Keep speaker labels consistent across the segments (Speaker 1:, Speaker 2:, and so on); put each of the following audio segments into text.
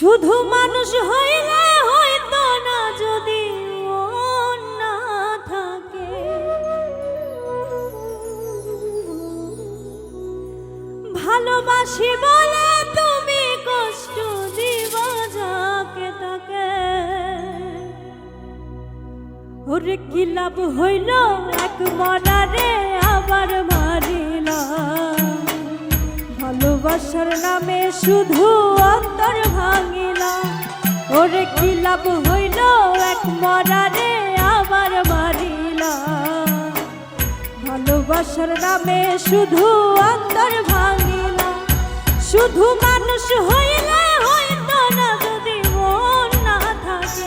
Speaker 1: শুধু মানুষ হইলে হইতো না, যদি না থাকে। ভালোবাসি বলে তুমি কষ্ট দিবা, যাকে তাকে। ওরে কি লাভ হইল এক মরারে আবার মারিলা? ভালোবাসার নামে শুধু অন্তর ভাঙিলা লাভ হইল এক মরারে আমার মারিল ভালোবাসার নামে শুধু অন্তর ভাঙিল। শুধু মানুষ হইলে হইল না যদি মন না থাকে।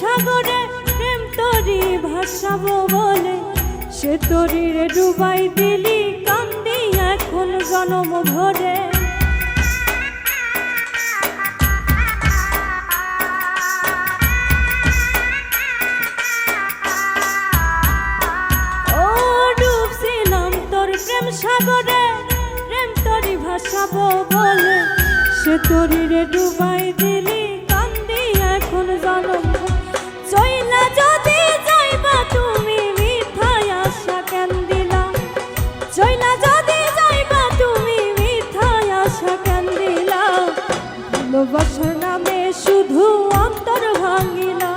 Speaker 1: সাগরে প্রেম তোরি ভাসাবো বলে। সে তরিরে ডুবাই দিলি, কান্দি এখন জনম ভরে। তোর সাগরে, প্রেম তরি ভাসাবো বলে। সে তরিরে ডুবাই দিলি ভালোবাসার নামে শুধু অন্তর ভাঙিলা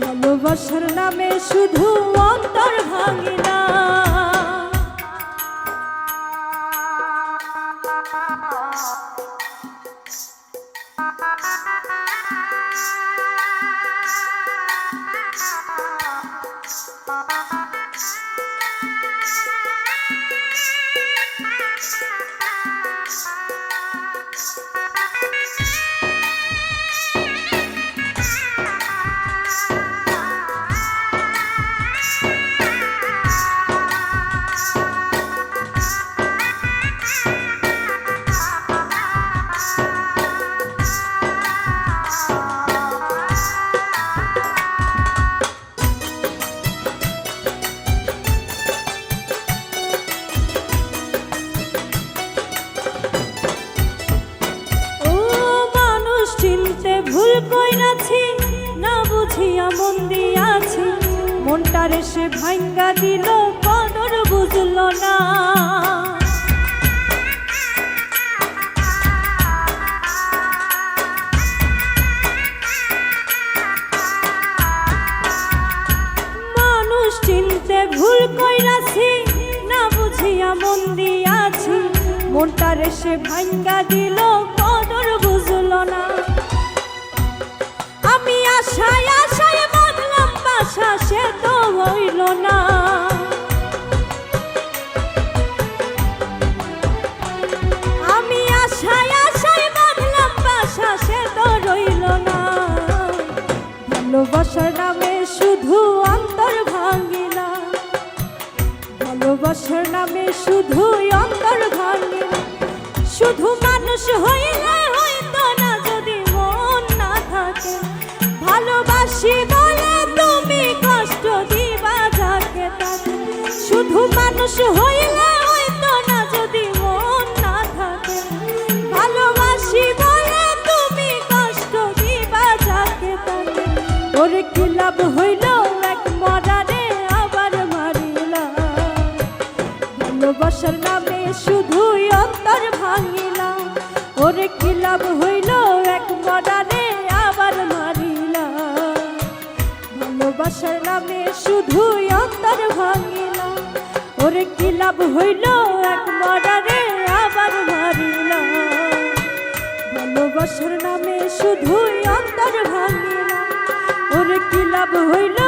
Speaker 1: ভালোবাসার নামে শুধু অন্তর ভাঙিলা বুঝিয়া মন দিয়াছি, মনটারে সে ভাঙ্গা দিল, কদর বুঝল না। মানুষ চিনতে ভুল কইরাছি, না বুঝিয়া মন দিয়াছি, মনটারে সে ভাঙ্গা দিল শুধু মানুষ হইলে না, যদি মন না থাকে। ভালোবাসি বলে তুমি কষ্ট দিবা যাকে তাকে। শুধু মানুষ হইলে হইতো না, যদি মন না থাকে। ভালোবাসি বলে তুমি কষ্ট দিবা যাকে তাকে। ওরে কি লাভ হইল? এক মরারে আবার মারিলা। ভালোবাসার হইল এক মরারে আবার মারিল। ভালোবাসার নামে শুধুই অন্তর ভাঙিলা। ওরে কি লাভ হইল